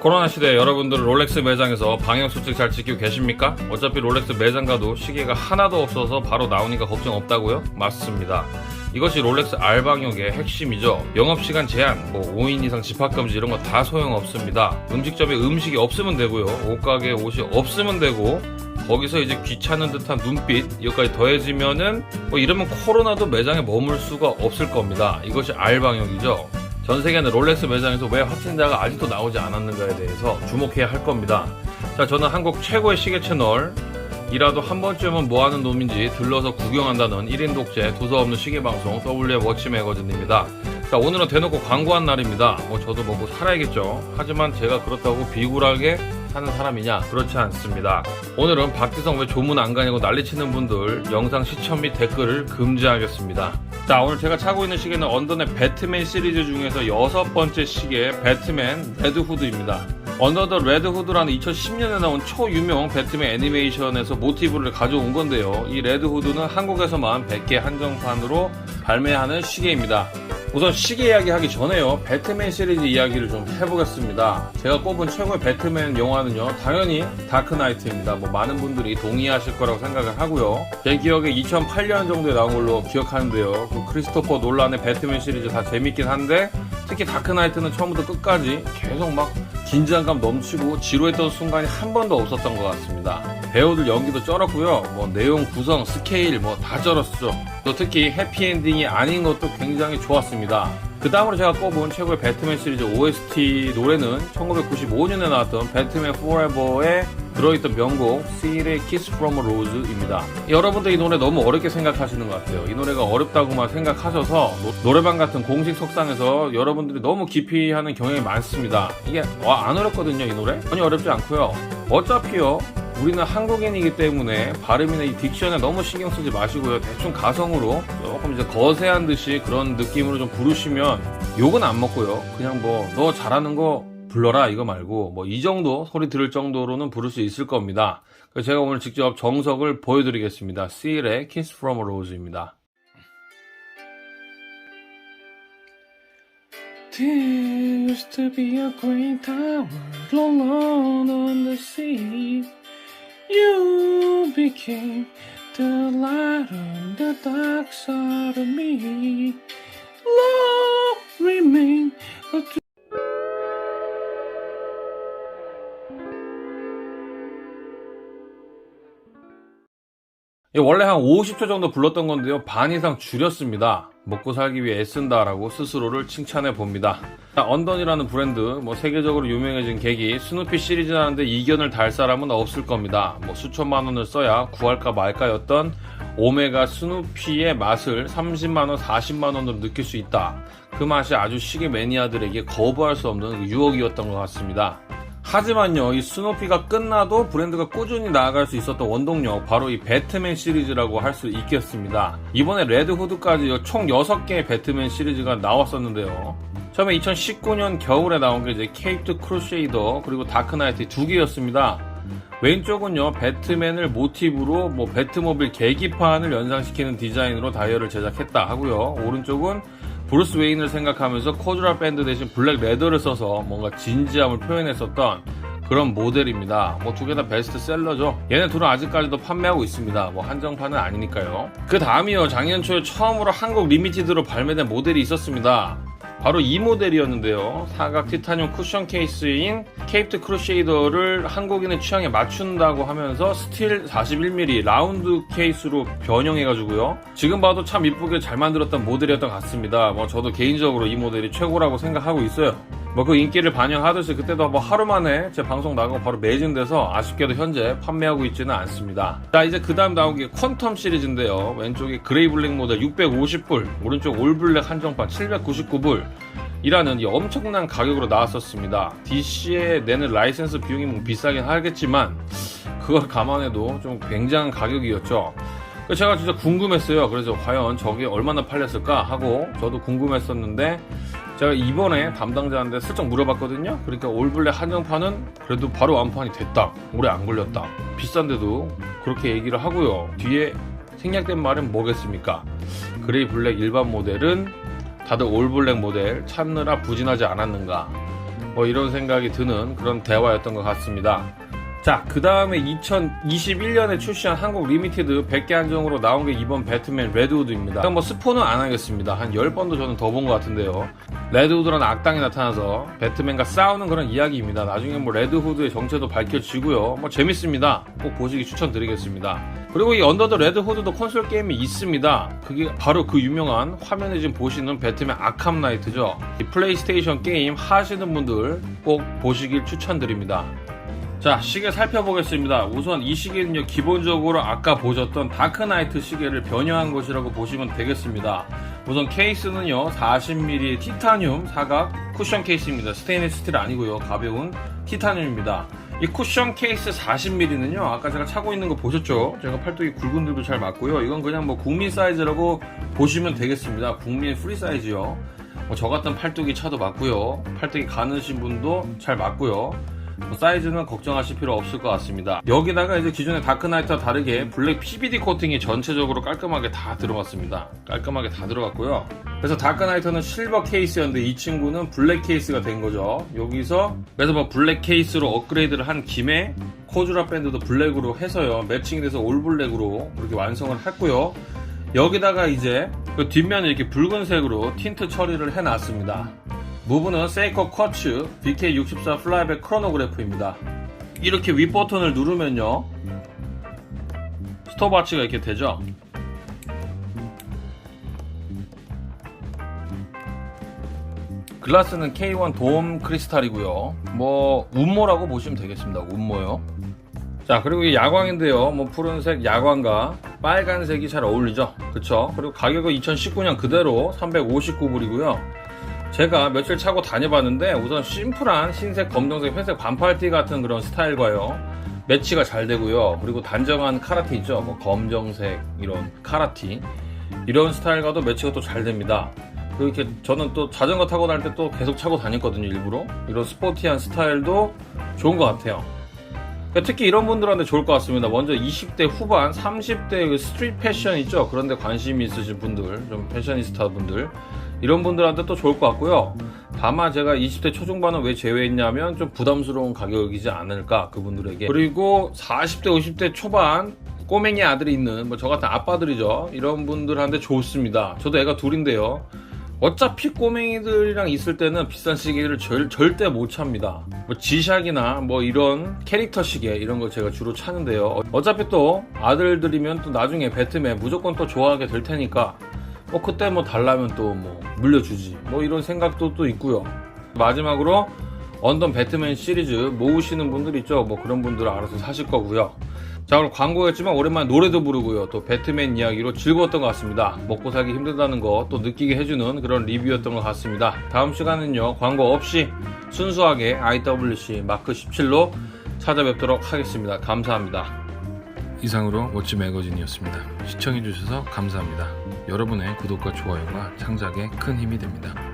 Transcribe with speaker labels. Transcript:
Speaker 1: 코로나 시대 여러분들 롤렉스 매장에서 방역 수칙 잘 지키고 계십니까? 어차피 롤렉스 매장 가도 시계가 하나도 없어서 바로 나오니까 걱정 없다고요? 맞습니다. 이것이 롤렉스 알방역의 핵심이죠. 영업시간 제한, 뭐 5인 이상 집합금지 이런 거 다 소용없습니다. 음식점에 음식이 없으면 되고요. 옷가게에 옷이 없으면 되고 거기서 이제 귀찮은 듯한 눈빛 이것까지 더해지면은 뭐 이러면 코로나도 매장에 머물 수가 없을 겁니다. 이것이 알방역이죠. 전 세계는 롤렉스 매장에서 왜 확진자가 아직도 나오지 않았는가에 대해서 주목해야 할 겁니다. 자, 저는 한국 최고의 시계 채널 이라도 한 번쯤은 뭐 하는 놈인지 들러서 구경한다는 1인 독재 두서 없는 시계 방송 WM 워치 매거진입니다. 자, 오늘은 대놓고 광고한 날입니다. 뭐 저도 먹고 살아야겠죠. 하지만 제가 그렇다고 비굴하게 사는 사람이냐? 그렇지 않습니다. 오늘은 박지성 왜 조문 안 가냐고 난리치는 분들 영상 시청 및 댓글을 금지하겠습니다. 자, 오늘 제가 차고 있는 시계는 언더넷 배트맨 시리즈 중에서 여섯 번째 시계 배트맨 레드후드입니다. 언더 더 레드 후드라는 2010년에 나온 초유명 배트맨 애니메이션에서 모티브를 가져온 건데요. 이 레드 후드는 한국에서만 100개 한정판으로 발매하는 시계입니다. 우선 시계 이야기 하기 전에요. 배트맨 시리즈 이야기를 좀 해보겠습니다. 제가 꼽은 최고의 배트맨 영화는요. 당연히 다크나이트입니다. 뭐 많은 분들이 동의하실 거라고 생각을 하고요. 제 기억에 2008년 정도에 나온 걸로 기억하는데요. 그 크리스토퍼 놀란의 배트맨 시리즈 다 재밌긴 한데 특히 다크나이트는 처음부터 끝까지 계속 막 긴장감 넘치고 지루했던 순간이 한 번도 없었던 것 같습니다. 배우들 연기도 쩔었고요. 뭐 내용 구성, 스케일 뭐 다 쩔었죠. 또 특히 해피엔딩이 아닌 것도 굉장히 좋았습니다. 그 다음으로 제가 꼽은 최고의 배트맨 시리즈 OST 노래는 1995년에 나왔던 배트맨 포레버에 들어있던 명곡 Seal의 Kiss from a Rose입니다. 여러분들 이 노래 너무 어렵게 생각하시는 것 같아요. 이 노래가 어렵다고만 생각하셔서 노, 래방 같은 공식 석상에서 여러분들이 너무 깊이 하는 경향이 많습니다. 이게 와, 안 어렵거든요, 이 노래? 전혀 어렵지 않고요. 어차피요. 우리는 한국인이기 때문에 발음이나 이 딕션에 너무 신경 쓰지 마시고요. 대충 가성으로 조금 이제 거세한 듯이 그런 느낌으로 좀 부르시면 욕은 안 먹고요. 그냥 뭐 너 잘하는 거 불러라 이거 말고 뭐 이 정도 소리 들을 정도로는 부를 수 있을 겁니다. 그래서 제가 오늘 직접 정석을 보여드리겠습니다. Seal의 Kiss from a Rose입니다. You became the light on the dark side of me. Love remain a 이 원래 한 50초 정도 불렀던 건데요. 반 이상 줄였습니다. 먹고 살기 위해 애쓴다라고 스스로를 칭찬해 봅니다. 자, 언던이라는 브랜드, 뭐 세계적으로 유명해진 계기, 스누피 시리즈라는데 이견을 달 사람은 없을 겁니다. 뭐 수천만 원을 써야 구할까 말까였던 오메가 스누피의 맛을 30만 원, 40만 원으로 느낄 수 있다. 그 맛이 아주 시계 매니아들에게 거부할 수 없는 유혹이었던 것 같습니다. 하지만요, 이 스누피가 끝나도 브랜드가 꾸준히 나아갈 수 있었던 원동력, 바로 이 배트맨 시리즈라고 할 수 있겠습니다. 이번에 레드 후드까지 총 6개의 배트맨 시리즈가 나왔었는데요. 처음에 2019년 겨울에 나온 게 이제 케이트 크루쉐이더, 그리고 다크나이트 두 개였습니다. 왼쪽은요, 배트맨을 모티브로 뭐 배트모빌 계기판을 연상시키는 디자인으로 다이얼을 제작했다 하고요. 오른쪽은 브루스 웨인을 생각하면서 코드라 밴드 대신 블랙 레더를 써서 뭔가 진지함을 표현했었던 그런 모델입니다. 뭐 두 개 다 베스트셀러죠. 얘네 둘은 아직까지도 판매하고 있습니다. 뭐 한정판은 아니니까요. 그 다음이요. 작년 초에 처음으로 한국 리미티드로 발매된 모델이 있었습니다. 바로 이 모델이었는데요. 사각 티타늄 쿠션 케이스인 케이프트 크루쉐이더를 한국인의 취향에 맞춘다고 하면서 스틸 41mm 라운드 케이스로 변형해가지고요. 지금 봐도 참 이쁘게 잘 만들었던 모델이었던 것 같습니다. 뭐 저도 개인적으로 이 모델이 최고라고 생각하고 있어요. 뭐 그 인기를 반영하듯이 그때도 뭐 하루 만에 제 방송 나가고 바로 매진돼서 아쉽게도 현재 판매하고 있지는 않습니다. 자 이제 그 다음 나온 게 퀀텀 시리즈인데요. 왼쪽에 그레이 블랙 모델 650불, 오른쪽 올 블랙 한정판 799불. 이라는 이 엄청난 가격으로 나왔었습니다. DC에 내는 라이센스 비용이 뭐 비싸긴 하겠지만 그걸 감안해도 좀 굉장한 가격이었죠. 제가 진짜 궁금했어요. 그래서 과연 저게 얼마나 팔렸을까 하고 저도 궁금했었는데 제가 이번에 담당자한테 슬쩍 물어봤거든요. 그러니까 올블랙 한정판은 그래도 바로 완판이 됐다. 오래 안 걸렸다. 비싼데도 그렇게 얘기를 하고요. 뒤에 생략된 말은 뭐겠습니까? 그레이 블랙 일반 모델은 다들 올블랙 모델 찾느라 부진하지 않았는가. 뭐 이런 생각이 드는 그런 대화였던 것 같습니다. 자, 그 다음에 2021년에 출시한 한국 리미티드 100개 한정으로 나온 게 이번 배트맨 레드우드입니다. 뭐 스포는 안 하겠습니다. 한 10번도 저는 더 본 것 같은데요. 레드우드라는 악당이 나타나서 배트맨과 싸우는 그런 이야기입니다. 나중에 뭐 레드후드의 정체도 밝혀지고요. 뭐 재밌습니다. 꼭 보시기 추천드리겠습니다. 그리고 이 언더 더 레드후드도 콘솔 게임이 있습니다. 그게 바로 그 유명한 화면에 지금 보시는 배트맨 아캄 나이트죠. 이 플레이스테이션 게임 하시는 분들 꼭 보시길 추천드립니다. 자, 시계 살펴보겠습니다. 우선 이 시계는요, 기본적으로 아까 보셨던 다크나이트 시계를 변형한 것이라고 보시면 되겠습니다. 우선 케이스는요, 40mm 티타늄 사각 쿠션 케이스입니다. 스테인리스 스틸 아니고요, 가벼운 티타늄입니다. 이 쿠션 케이스 40mm는요, 아까 제가 차고 있는 거 보셨죠? 제가 팔뚝이 굵은 데도 잘 맞고요. 이건 그냥 뭐 국민 사이즈라고 보시면 되겠습니다. 국민 프리 사이즈요. 뭐 저 같은 팔뚝이 차도 맞고요. 팔뚝이 가느신 분도 잘 맞고요. 뭐 사이즈는 걱정하실 필요 없을 것 같습니다. 여기다가 이제 기존의 다크나이트와 다르게 블랙 PBD 코팅이 전체적으로 깔끔하게 다 들어갔습니다. 깔끔하게 다 들어갔고요. 그래서 다크나이트는 실버 케이스였는데 이 친구는 블랙 케이스가 된 거죠. 여기서 그래서 뭐 블랙 케이스로 업그레이드를 한 김에 코주라 밴드도 블랙으로 해서요. 매칭이 돼서 올 블랙으로 이렇게 완성을 했고요. 여기다가 이제 그 뒷면을 이렇게 붉은색으로 틴트 처리를 해놨습니다. 무브는 세이커 쿼츠 BK64 플라이백 크로노그래프입니다. 이렇게 윗 버튼을 누르면요. 스톱워치가 이렇게 되죠. 글라스는 K1 돔 크리스탈이고요. 뭐 운모라고 보시면 되겠습니다. 운모요. 자 그리고 이 야광인데요. 뭐 푸른색 야광과 빨간색이 잘 어울리죠. 그쵸? 그리고 가격은 2019년 그대로 359불이고요. 제가 며칠 차고 다녀봤는데 우선 심플한 흰색, 검정색, 회색 반팔티 같은 그런 스타일과요. 매치가 잘 되고요. 그리고 단정한 카라티 있죠. 뭐 검정색 이런 카라티 이런 스타일과도 매치가 또 잘 됩니다. 그리고 이렇게 저는 또 자전거 타고 다닐 때 또 계속 차고 다녔거든요. 일부러 이런 스포티한 스타일도 좋은 것 같아요. 그러니까 특히 이런 분들한테 좋을 것 같습니다. 먼저 20대 후반, 30대 그 스트릿 패션 있죠. 그런데 관심이 있으신 분들, 좀 패셔니스타 분들 이런 분들한테 또 좋을 것 같고요. 다만 제가 20대 초중반은 왜 제외했냐면 좀 부담스러운 가격이지 않을까 그분들에게. 그리고 40대, 50대 초반 꼬맹이 아들이 있는 뭐 저 같은 아빠들이죠. 이런 분들한테 좋습니다. 저도 애가 둘인데요. 어차피 꼬맹이들이랑 있을 때는 비싼 시계를 절, 절대 못 찹니다. 뭐 지샥이나 뭐 이런 캐릭터 시계 이런 거 제가 주로 차는데요. 어차피 또 아들들이면 또 나중에 배트맨 무조건 또 좋아하게 될 테니까 뭐 그때 뭐 달라면 또 뭐 물려주지 뭐 이런 생각도 또 있고요. 마지막으로 언던 배트맨 시리즈 모으시는 분들 있죠. 뭐 그런 분들은 알아서 사실 거고요. 자 오늘 광고였지만 오랜만에 노래도 부르고요. 또 배트맨 이야기로 즐거웠던 것 같습니다. 먹고 살기 힘들다는 거 또 느끼게 해주는 그런 리뷰였던 것 같습니다. 다음 시간은요 광고 없이 순수하게 IWC 마크 17로 찾아뵙도록 하겠습니다. 감사합니다. 이상으로 워치 매거진이었습니다. 시청해주셔서 감사합니다. 여러분의 구독과 좋아요가 창작에 큰 힘이 됩니다.